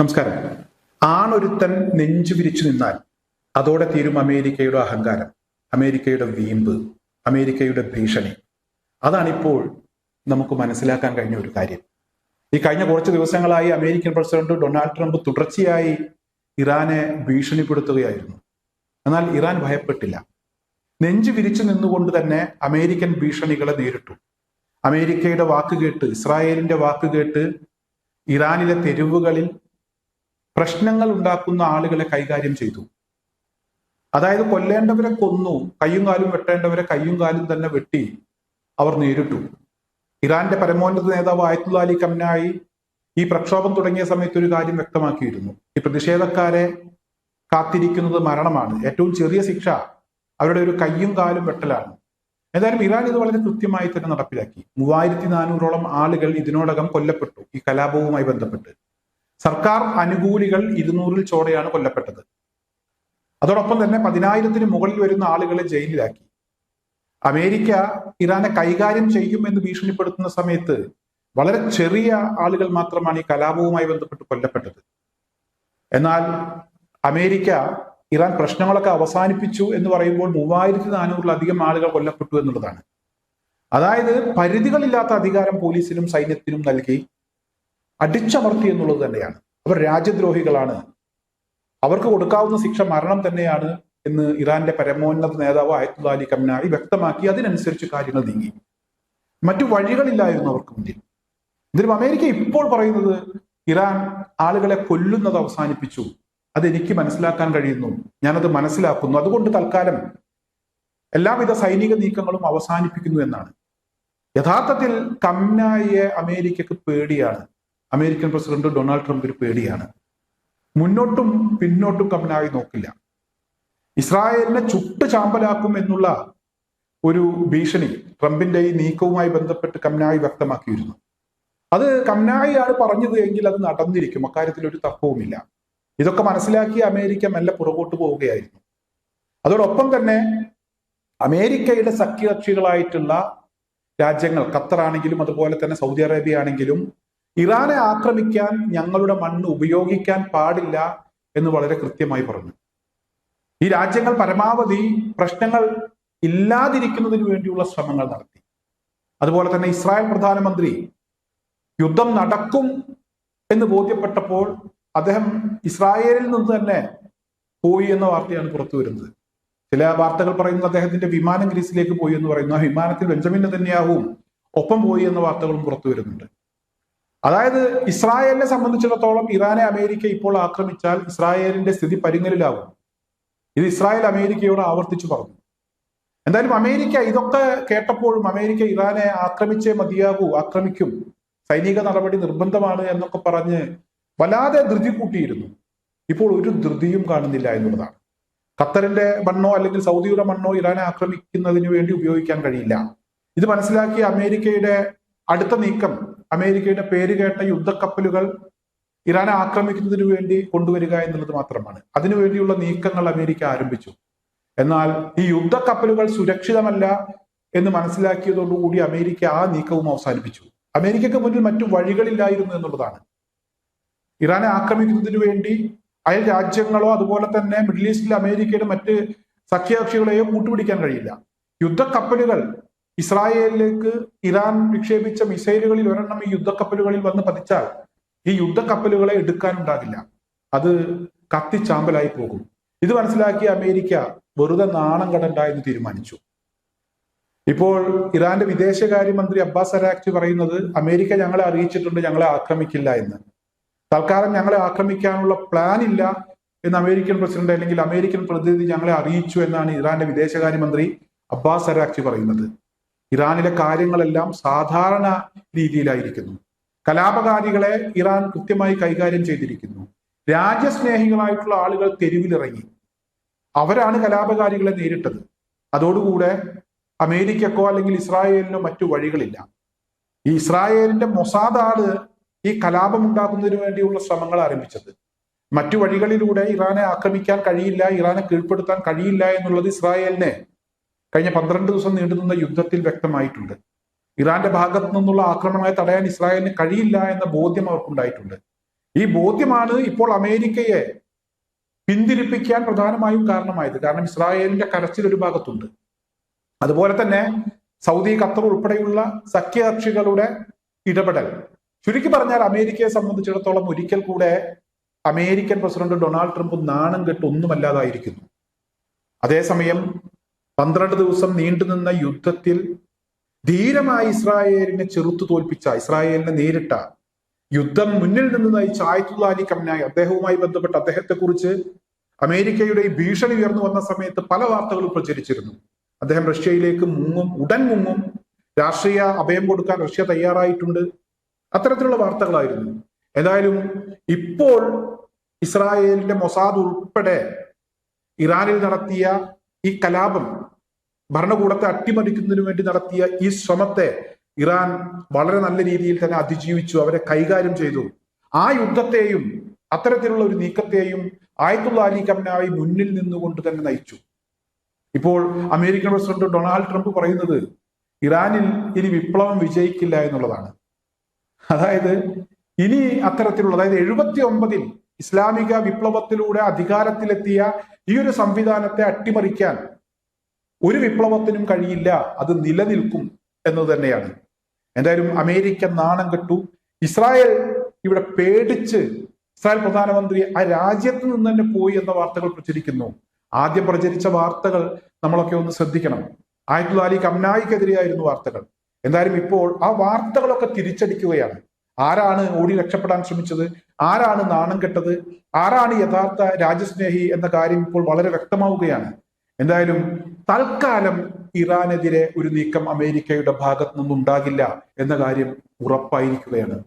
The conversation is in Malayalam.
നമസ്കാരം. ആണൊരുത്തൻ നെഞ്ചു വിരിച്ചു നിന്നാൽ അതോടെ തീരും അമേരിക്കയുടെ അഹങ്കാരം അമേരിക്കയുടെ വീമ്പ് അമേരിക്കയുടെ ഭീഷണി. അതാണിപ്പോൾ നമുക്ക് മനസ്സിലാക്കാൻ കഴിഞ്ഞ ഒരു കാര്യം. ഈ കഴിഞ്ഞ കുറച്ച് ദിവസങ്ങളായി അമേരിക്കൻ പ്രസിഡന്റ് ഡൊണാൾഡ് ട്രംപ് തുടർച്ചയായി ഇറാനെ ഭീഷണിപ്പെടുത്തുകയായിരുന്നു. എന്നാൽ ഇറാൻ ഭയപ്പെട്ടില്ല. നെഞ്ചു വിരിച്ചു നിന്നുകൊണ്ട് തന്നെ അമേരിക്കൻ ഭീഷണികളെ നേരിട്ടു. അമേരിക്കയുടെ വാക്ക് കേട്ട് ഇസ്രായേലിന്റെ വാക്ക് കേട്ട് ഇറാനിലെ തെരുവുകളിൽ പ്രശ്നങ്ങൾ ഉണ്ടാക്കുന്ന ആളുകളെ കൈകാര്യം ചെയ്തു. അതായത് കൊല്ലേണ്ടവരെ കൊന്നു കയ്യും കാലും വെട്ടേണ്ടവരെ കയ്യും കാലും തന്നെ വെട്ടി അവർ നേരിട്ടു. ഇറാന്റെ പരമോന്നത നേതാവ് ആയത്തുള്ള അലി കംനായി ഈ പ്രക്ഷോഭം തുടങ്ങിയ സമയത്ത് ഒരു കാര്യം വ്യക്തമാക്കിയിരുന്നു. ഈ പ്രതിഷേധക്കാരെ കാത്തിരിക്കുന്നത് മരണമാണ്. ഏറ്റവും ചെറിയ ശിക്ഷ അവരുടെ ഒരു കയ്യും കാലും വെട്ടലാണ്. ഏതായാലും ഇറാൻ ഇത് വളരെ കൃത്യമായി തന്നെ നടപ്പിലാക്കി. മൂവായിരത്തി നാനൂറോളം ആളുകൾ ഇതിനോടകം കൊല്ലപ്പെട്ടു ഈ കലാപവുമായി ബന്ധപ്പെട്ട്. സർക്കാർ അനുകൂലികൾ ഇരുന്നൂറിൽ ചോടെയാണ് കൊല്ലപ്പെട്ടത്. അതോടൊപ്പം തന്നെ പതിനായിരത്തിന് മുകളിൽ വരുന്ന ആളുകളെ ജയിലിലാക്കി. അമേരിക്ക ഇറാനെ കൈകാര്യം ചെയ്യും എന്ന് ഭീഷണിപ്പെടുത്തുന്ന സമയത്ത് വളരെ ചെറിയ ആളുകൾ മാത്രമാണ് ഈ കലാപവുമായി ബന്ധപ്പെട്ട് കൊല്ലപ്പെട്ടത്. എന്നാൽ അമേരിക്ക ഇറാൻ പ്രശ്നങ്ങളൊക്കെ അവസാനിപ്പിച്ചു എന്ന് പറയുമ്പോൾ മൂവായിരത്തി നാനൂറിലധികം ആളുകൾ കൊല്ലപ്പെട്ടു എന്നുള്ളതാണ്. അതായത് പരിധികളില്ലാത്ത അധികാരം പോലീസിനും സൈന്യത്തിനും നൽകി അടിച്ചമർത്തി എന്നുള്ളത് തന്നെയാണ്. അവർ രാജ്യദ്രോഹികളാണ്. അവർക്ക് കൊടുക്കാവുന്ന ശിക്ഷ മരണം തന്നെയാണ് എന്ന് ഇറാന്റെ പരമോന്നത നേതാവ് അയത്തുള്ള അലി വ്യക്തമാക്കി. അതിനനുസരിച്ച് കാര്യങ്ങൾ നീങ്ങി. മറ്റു വഴികളില്ലായിരുന്നു അവർക്ക് മുന്നിൽ. ഇതിലും അമേരിക്ക ഇപ്പോൾ പറയുന്നത് ഇറാൻ ആളുകളെ കൊല്ലുന്നത് അവസാനിപ്പിച്ചു. അതെനിക്ക് മനസ്സിലാക്കാൻ കഴിയുന്നു. ഞാനത് മനസ്സിലാക്കുന്നു. അതുകൊണ്ട് തൽക്കാലം എല്ലാവിധ സൈനിക നീക്കങ്ങളും അവസാനിപ്പിക്കുന്നു എന്നാണ്. യഥാർത്ഥത്തിൽ കംനായിയെ അമേരിക്കക്ക് പേടിയാണ്. അമേരിക്കൻ പ്രസിഡന്റ് ഡൊണാൾഡ് ട്രംപ് ഒരു പേടിയാണ്. മുന്നോട്ടും പിന്നോട്ടും കമ്പനായി നോക്കില്ല. ഇസ്രായേലിനെ ചുട്ട് ചാമ്പലാക്കും എന്നുള്ള ഒരു ഭീഷണി ട്രംപിന്റെ ഈ നീക്കവുമായി ബന്ധപ്പെട്ട് കമ്നായി വ്യക്തമാക്കിയിരുന്നു. അത് കമ്നായിയാണ് പറഞ്ഞത് എങ്കിൽ അത് നടന്നിരിക്കും. അക്കാര്യത്തിൽ ഒരു തർക്കവുമില്ല. ഇതൊക്കെ മനസ്സിലാക്കി അമേരിക്ക മെല്ലെ പുറകോട്ട് പോവുകയായിരുന്നു. അതോടൊപ്പം തന്നെ അമേരിക്കയുടെ സഖ്യകക്ഷികളായിട്ടുള്ള രാജ്യങ്ങൾ ഖത്തറാണെങ്കിലും അതുപോലെ തന്നെ സൗദി അറേബ്യ ആണെങ്കിലും ഇറാനെ ആക്രമിക്കാൻ ഞങ്ങളുടെ മണ്ണ് ഉപയോഗിക്കാൻ പാടില്ല എന്ന് വളരെ കൃത്യമായി പറഞ്ഞു. ഈ രാജ്യങ്ങൾ പരമാവധി പ്രശ്നങ്ങൾ ഇല്ലാതിരിക്കുന്നതിന് വേണ്ടിയുള്ള ശ്രമങ്ങൾ നടത്തി. അതുപോലെ തന്നെ ഇസ്രായേൽ പ്രധാനമന്ത്രി യുദ്ധം നടക്കും എന്ന് ബോധ്യപ്പെട്ടപ്പോൾ അദ്ദേഹം ഇസ്രായേലിൽ നിന്ന് തന്നെ പോയി എന്ന വാർത്തയാണ് പുറത്തു വരുന്നത്. ചില വാർത്തകൾ പറയുന്നത് അദ്ദേഹത്തിന്റെ വിമാനം ഗ്രീസിലേക്ക് പോയി എന്ന് പറയുന്നു. ആ വിമാനത്തിൽ ബെഞ്ചമിൻ തന്നെയാവും ഒപ്പം പോയി എന്ന വാർത്തകളും പുറത്തു വരുന്നുണ്ട്. അതായത് ഇസ്രായേലിനെ സംബന്ധിച്ചിടത്തോളം ഇറാനെ അമേരിക്ക ഇപ്പോൾ ആക്രമിച്ചാൽ ഇസ്രായേലിന്റെ സ്ഥിതി പരിങ്ങലിലാവും ഇത് ഇസ്രായേൽ അമേരിക്കയോട് ആവർത്തിച്ചു പറഞ്ഞു. എന്തായാലും അമേരിക്ക ഇതൊക്കെ കേട്ടപ്പോഴും അമേരിക്ക ഇറാനെ ആക്രമിച്ചേ മതിയാകൂ ആക്രമിക്കും സൈനിക നടപടി നിർബന്ധമാണ് എന്നൊക്കെ പറഞ്ഞ് വല്ലാതെ ധൃതി കൂട്ടിയിരുന്നു. ഇപ്പോൾ ഒരു ധൃതിയും കാണുന്നില്ല എന്നുള്ളതാണ്. ഖത്തറിന്റെ മണ്ണോ അല്ലെങ്കിൽ സൗദിയുടെ മണ്ണോ ഇറാനെ ആക്രമിക്കുന്നതിന് വേണ്ടി ഉപയോഗിക്കാൻ കഴിയില്ല. ഇത് മനസ്സിലാക്കി അമേരിക്കയുടെ അടുത്ത നീക്കം അമേരിക്കയുടെ പേര് കേട്ട യുദ്ധക്കപ്പലുകൾ ഇറാനെ ആക്രമിക്കുന്നതിന് വേണ്ടി കൊണ്ടുവരിക എന്നുള്ളത് മാത്രമാണ്. അതിനുവേണ്ടിയുള്ള നീക്കങ്ങൾ അമേരിക്ക ആരംഭിച്ചു. എന്നാൽ ഈ യുദ്ധക്കപ്പലുകൾ സുരക്ഷിതമല്ല എന്ന് മനസ്സിലാക്കിയതോടുകൂടി അമേരിക്ക ആ നീക്കവും അവസാനിപ്പിച്ചു. അമേരിക്കക്ക് മുന്നിൽ മറ്റു വഴികളില്ലായിരുന്നു എന്നുള്ളതാണ്. ഇറാനെ ആക്രമിക്കുന്നതിന് വേണ്ടി അയൽ രാജ്യങ്ങളോ അതുപോലെ തന്നെ മിഡിൽ ഈസ്റ്റിലെ അമേരിക്കയുടെ മറ്റ് സഖ്യകക്ഷികളെയോ കൂട്ടുപിടിക്കാൻ കഴിയില്ല. യുദ്ധക്കപ്പലുകൾ ഇസ്രായേലിലേക്ക് ഇറാൻ വിക്ഷേപിച്ച മിസൈലുകളിൽ ഒരെണ്ണം ഈ യുദ്ധക്കപ്പലുകളിൽ വന്ന് പതിച്ചാൽ ഈ യുദ്ധക്കപ്പലുകളെ എടുക്കാനുണ്ടാകില്ല. അത് കത്തിച്ചാമ്പലായി പോകും. ഇത് മനസ്സിലാക്കി അമേരിക്ക വെറുതെ നാണം കടണ്ട എന്ന് തീരുമാനിച്ചു. ഇപ്പോൾ ഇറാന്റെ വിദേശകാര്യമന്ത്രി അബ്ബാസ് അരാക്ചി പറയുന്നത് അമേരിക്ക ഞങ്ങളെ അറിയിച്ചിട്ടുണ്ട് ഞങ്ങളെ ആക്രമിക്കില്ല എന്ന്. തൽക്കാലം ഞങ്ങളെ ആക്രമിക്കാനുള്ള പ്ലാൻ ഇല്ല എന്ന് അമേരിക്കൻ പ്രസിഡന്റ് അല്ലെങ്കിൽ അമേരിക്കൻ പ്രതിനിധി ഞങ്ങളെ അറിയിച്ചു എന്നാണ് ഇറാന്റെ വിദേശകാര്യമന്ത്രി അബ്ബാസ് അരാക്ചി പറയുന്നത്. ഇറാനിലെ കാര്യങ്ങളെല്ലാം സാധാരണ രീതിയിലായിരിക്കുന്നു. കലാപകാരികളെ ഇറാൻ കൃത്യമായി കൈകാര്യം ചെയ്തിരിക്കുന്നു. രാജ്യസ്നേഹികളായിട്ടുള്ള ആളുകൾ തെരുവിലിറങ്ങി. അവരാണ് കലാപകാരികളെ നേരിട്ടത്. അതോടുകൂടെ അമേരിക്കക്കോ അല്ലെങ്കിൽ ഇസ്രായേലിനോ മറ്റു വഴികളില്ല. ഈ ഇസ്രായേലിന്റെ മൊസാദാണ് ഈ കലാപം ഉണ്ടാക്കുന്നതിന് വേണ്ടിയുള്ള ശ്രമങ്ങൾ ആരംഭിച്ചത്. മറ്റു വഴികളിലൂടെ ഇറാനെ ആക്രമിക്കാൻ കഴിയില്ല ഇറാനെ കീഴ്പ്പെടുത്താൻ കഴിയില്ല എന്നുള്ളത് ഇസ്രായേലിനെ കഴിഞ്ഞ പന്ത്രണ്ട് ദിവസം നീണ്ടുനിന്ന യുദ്ധത്തിൽ വ്യക്തമായിട്ടുണ്ട്. ഇറാന്റെ ഭാഗത്തു നിന്നുള്ള ആക്രമണമായി തടയാൻ ഇസ്രായേലിന് കഴിയില്ല എന്ന ബോധ്യം അവർക്കുണ്ടായിട്ടുണ്ട്. ഈ ബോധ്യമാണ് ഇപ്പോൾ അമേരിക്കയെ പിന്തിരിപ്പിക്കാൻ പ്രധാനമായും കാരണമായത്. കാരണം ഇസ്രായേലിന്റെ കരച്ചിൽ ഒരു ഭാഗത്തുണ്ട്. അതുപോലെ തന്നെ സൗദി ഖത്തർ ഉൾപ്പെടെയുള്ള സഖ്യകക്ഷികളുടെ ഇടപെടൽ. ചുരുക്കി പറഞ്ഞാൽ അമേരിക്കയെ സംബന്ധിച്ചിടത്തോളം ഒരിക്കൽ കൂടെ അമേരിക്കൻ പ്രസിഡന്റ് ഡൊണാൾഡ് ട്രംപ് നാണം കെട്ട് ഒന്നുമല്ലാതായിരിക്കുന്നു. അതേസമയം പന്ത്രണ്ട് ദിവസം നീണ്ടുനിന്ന യുദ്ധത്തിൽ ധീരമായി ഇസ്രായേലിനെ ചെറുത്തു തോൽപ്പിച്ച ഇസ്രായേലിനെ നേരിട്ട യുദ്ധം മുന്നിൽ നിന്ന് നയിച്ച ആയത്തുള്ള അലി കംനായി അദ്ദേഹവുമായി ബന്ധപ്പെട്ട് അദ്ദേഹത്തെ കുറിച്ച് അമേരിക്കയുടെ ഈ ഭീഷണി ഉയർന്നു വന്ന സമയത്ത് പല വാർത്തകളും പ്രചരിച്ചിരുന്നു. അദ്ദേഹം റഷ്യയിലേക്ക് മുങ്ങും ഉടൻ മുങ്ങും രാഷ്ട്രീയ അഭയം കൊടുക്കാൻ റഷ്യ തയ്യാറായിട്ടുണ്ട്. അത്തരത്തിലുള്ള വാർത്തകളായിരുന്നു. എന്തായാലും ഇപ്പോൾ ഇസ്രായേലിന്റെ മൊസാദ് ഉൾപ്പെടെ ഇറാനിൽ നടത്തിയ ഈ കലാപം ഭരണകൂടത്തെ അട്ടിമറിക്കുന്നതിനു വേണ്ടി നടത്തിയ ഈ ശ്രമത്തെ ഇറാൻ വളരെ നല്ല രീതിയിൽ തന്നെ അതിജീവിച്ചു അവരെ കൈകാര്യം ചെയ്തു. ആ യുദ്ധത്തെയും അത്തരത്തിലുള്ള ഒരു നീക്കത്തെയും ആയത്തുള്ള അലി കമനായി മുന്നിൽ നിന്നുകൊണ്ട് തന്നെ നയിച്ചു. ഇപ്പോൾ അമേരിക്കൻ പ്രസിഡന്റ് ഡൊണാൾഡ് ട്രംപ് പറയുന്നത് ഇറാനിൽ ഇനി വിപ്ലവം വിജയിക്കില്ല എന്നുള്ളതാണ്. അതായത് ഇനി അത്തരത്തിലുള്ള അതായത് എഴുപത്തി ഒമ്പതിൽ ഇസ്ലാമിക വിപ്ലവത്തിലൂടെ അധികാരത്തിലെത്തിയ ഈ ഒരു സംവിധാനത്തെ അട്ടിമറിക്കാൻ ഒരു വിപ്ലവത്തിനും കഴിയില്ല. അത് നിലനിൽക്കും എന്ന് തന്നെയാണ്. എന്തായാലും അമേരിക്ക നാണം കെട്ടു. ഇസ്രായേൽ ഇവിടെ പേടിച്ച് ഇസ്രായേൽ പ്രധാനമന്ത്രി ആ രാജ്യത്ത് നിന്ന് തന്നെ പോയി എന്ന വാർത്തകൾ പ്രചരിക്കുന്നു. ആദ്യം പ്രചരിച്ച വാർത്തകൾ നമ്മളൊക്കെ ഒന്ന് ശ്രദ്ധിക്കണം. ആയത്തുള്ള അലി കംനായിക്കെതിരെയായിരുന്നു വാർത്തകൾ. എന്തായാലും ഇപ്പോൾ ആ വാർത്തകളൊക്കെ തിരിച്ചടിക്കുകയാണ്. ആരാണ് ഓടി രക്ഷപ്പെടാൻ ശ്രമിച്ചത്? ആരാണ് നാണം കെട്ടത്? ആരാണ് യഥാർത്ഥ രാജ്യസ്നേഹി എന്ന കാര്യം ഇപ്പോൾ വളരെ വ്യക്തമാവുകയാണ്. എന്തായാലും തൽക്കാലം ഇറാനെതിരെ ഒരു നീക്കം അമേരിക്കയുടെ ഭാഗത്തു നിന്നുണ്ടാകില്ല എന്ന കാര്യം ഉറപ്പായിരിക്കുകയാണ്.